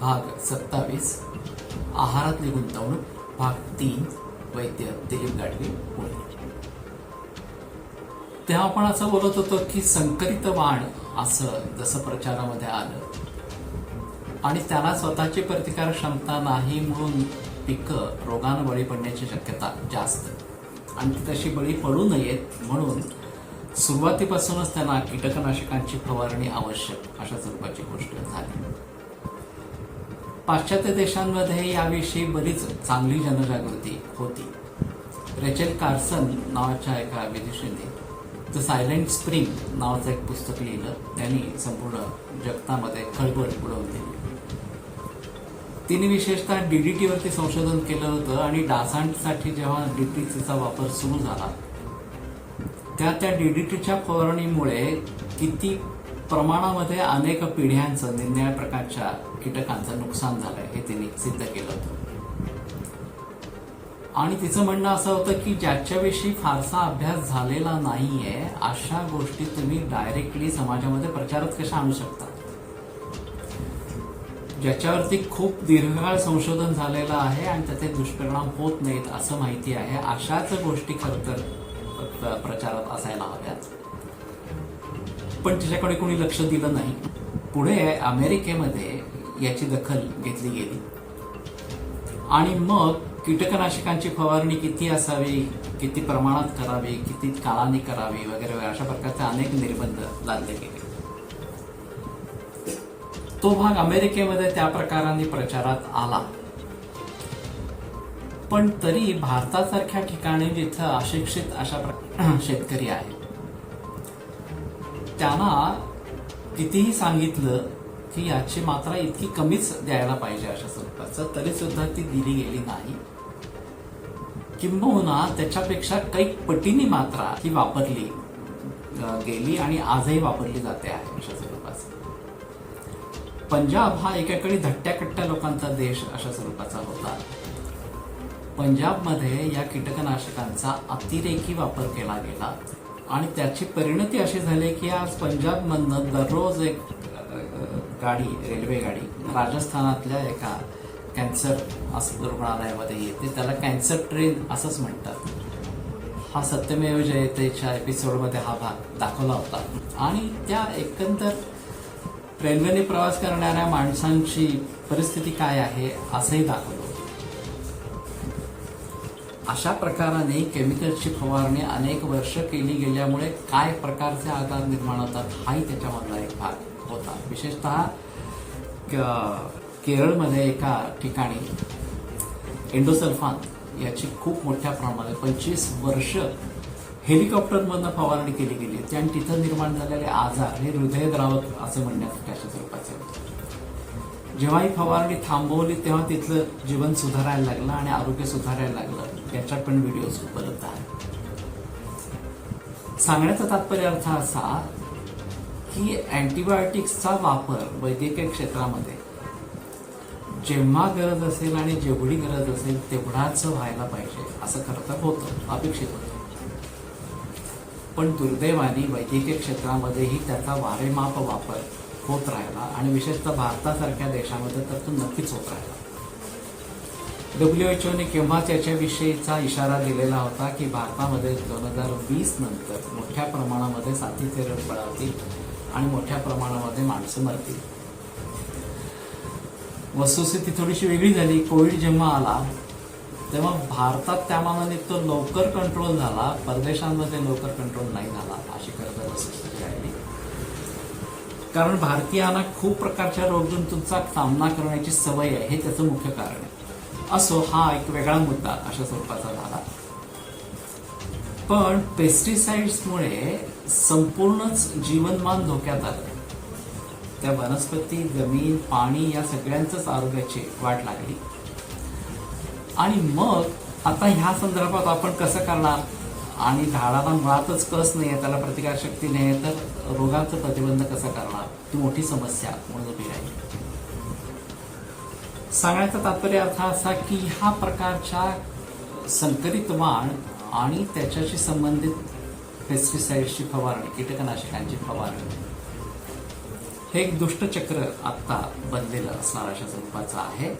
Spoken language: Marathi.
भाग सत्तावीस. आहारातली गुंतवणूक. भाग तीन. वैद्य दिलीप गाडगे पुणे. तेव्हा आपण असं बोलत होतो की संकरित वाण असं जसं प्रचारामध्ये आलं. आणि त्याला स्वतःची प्रतिकार क्षमता नाही म्हणून पिकं रोगानं बळी पडण्याची शक्यता जास्त. आणि ती तशी बळी पडू नयेत म्हणून सुरुवातीपासूनच त्यांना कीटकनाशकांची फवारणी आवश्यक अशा स्वरूपाची गोष्ट झाली. पाश्चात्य देशांमध्ये याविषयी बरीच चांगली जनजागृती होती. रेचेल कार्सन नावाच्या एका विदुषीने द सायलेंट स्प्रिंग नावाचं एक पुस्तक लिहिलं. त्यांनी संपूर्ण जगतामध्ये खळबळ उडवली. तिने विशेषतः डीडीटीवरती संशोधन केलं होतं आणि डासांसाठी जेव्हा डीटीसीचा वापर सुरू झाला त्या त्या डीडीटीच्या फवारणीमुळे किती प्रमाणामध्ये अनेक पिढ्यांचं निरनिळ्या प्रकारच्या कीटकांचं नुकसान झालंय हे तिने सिद्ध केलं होतं. आणि तिचं म्हणणं असं होतं की ज्याच्याविषयी फारसा अभ्यास झालेला नाहीये अशा गोष्टी तुम्ही डायरेक्टली समाजामध्ये प्रचारच कशा आणू शकता? ज्याच्यावरती खूप दीर्घकाळ संशोधन झालेलं आहे आणि त्याचे दुष्परिणाम होत नाहीत असं माहिती आहे अशाच गोष्टी खरं तर प्रचारात असायला हव्यात. पण तिच्याकडे कोणी लक्ष दिलं नाही. पुढे अमेरिकेमध्ये याची दखल घेतली गेली. आणि मग कीटकनाशकांची फवारणी किती असावी किती प्रमाणात करावी किती काळाने करावी वगैरे वगैरे अशा प्रकारचे अनेक निर्बंध लादले गेले. तो भाग अमेरिकेमध्ये त्या प्रकाराने प्रचारात आला. पण तरी भारतासारख्या ठिकाणी जिथं अशिक्षित अशा प्र- शेतकरी आहेत त्यांना कितीही सांगितलं की याची मात्रा इतकी कमीच द्यायला पाहिजे अशा स्वरूपाचं तरी सुद्धा ती दिली गेली नाही. किंबहुना त्याच्यापेक्षा काही पटीने मात्रा ही वापरली गेली आणि आजही वापरली जाते आहे अशा स्वरूपाचं. पंजाब हा एकाकडे धट्ट्याकट्ट्या लोकांचा देश अशा स्वरूपाचा होता. पंजाबमध्ये या कीटकनाशकांचा अतिरेकी वापर केला गेला. आणि त्याची परिणती अशी झाली की आज पंजाबमधनं दररोज एक गाडी रेल्वे गाडी राजस्थानातल्या एका कॅन्सर असं रुग्णालयामध्ये येते. त्याला कॅन्सर ट्रेन असंच म्हणतात. हा सत्यमेव जयतेच्या एपिसोडमध्ये हा भाग दाखवला होता. आणि त्या एकंदर रेल्वेने प्रवास करणाऱ्या माणसांची परिस्थिती काय आहे असंही दाखवलं अशा प्रकाराने केमिकल्सची फवारणी अनेक वर्ष केली गेल्यामुळे काय प्रकारचे आजार निर्माण होतात हाही त्याच्यामधला एक भाग होता. विशेषतः क- केरळमध्ये एका ठिकाणी एंडोसल्फान याची खूप मोठ्या प्रमाणात पंचवीस वर्ष हेलिकॉप्टरमधनं फवारणी केली गेली. होती आणि तिथं निर्माण झालेले आजार हे हृदयद्रावक असं म्हणण्यात त्याच्या स्वरूपाचे होते. जेव्हा ही फवारणी थांबवली तेव्हा तिथलं जीवन सुधारायला लागलं आणि आरोग्य सुधारायला लागलं. याच्यात पण व्हिडिओज उपलब्ध आहेत सांगण्याचा तात्पर्य अर्थ असा की अँटीबायोटिक्सचा वापर वैद्यकीय क्षेत्रामध्ये जेव्हा गरज असेल आणि जेवढी गरज असेल तेवढाच व्हायला पाहिजे असं खरं तर होतं अपेक्षित होतं. पण दुर्दैवाने वैद्यकीय क्षेत्रामध्येही त्याचा वारेमाप वापर होत राहिला आणि विशेषतः भारतासारख्या देशामध्ये तर तो नक्कीच होत राहिला. डब्ल्यूएचओने केव्हाच याच्याविषयीचा इशारा दिलेला होता की भारतामध्ये दोन हजार वीस नंतर मोठ्या प्रमाणामध्ये साथीचे रोग पडावतील आणि मोठ्या प्रमाणामध्ये माणसं मरतील. वस्तुस्थिती थोडीशी वेगळी झाली. कोविड जेव्हा आला तेव्हा भारतात त्या मानाने तो लवकर कंट्रोल झाला. परदेशांमध्ये लवकर कंट्रोल नाही झाला अशी खरं तर वस्तुस्थिती. कारण भारतीयांना खूप प्रकारच्या रोगजंतूंचा सामना करण्याची सवय आहे. हे त्याचं मुख्य कारण आहे. असो हा एक वेगळा मुद्दा अशा स्वरूपाचा झाला. पण पेस्टिसाइड्समुळे संपूर्णच जीवनमान धोक्यात आलं. त्या वनस्पती जमीन पाणी या सगळ्यांचंच आरोग्याची वाट लागली. आणि मग आता ह्या संदर्भात आपण कसं करणार? आणि झाडाला मुळातच कस नाही आहे त्याला प्रतिकारशक्ती नाही आहे तर? रोगांचा प्रतिबंध कसा करणार? ती मोठी समस्या म्हणून उभी राहील सांगण्याचा तात्पर्य अर्थ असा की ह्या प्रकारच्या संकरित वाण आणि त्याच्याशी संबंधित पेस्टिसाइड्सची फवारणी कीटकनाशकांची फवारणी हे एक दुष्टचक्र आत्ता बनलेलं असणार अशा स्वरूपाचं आहे.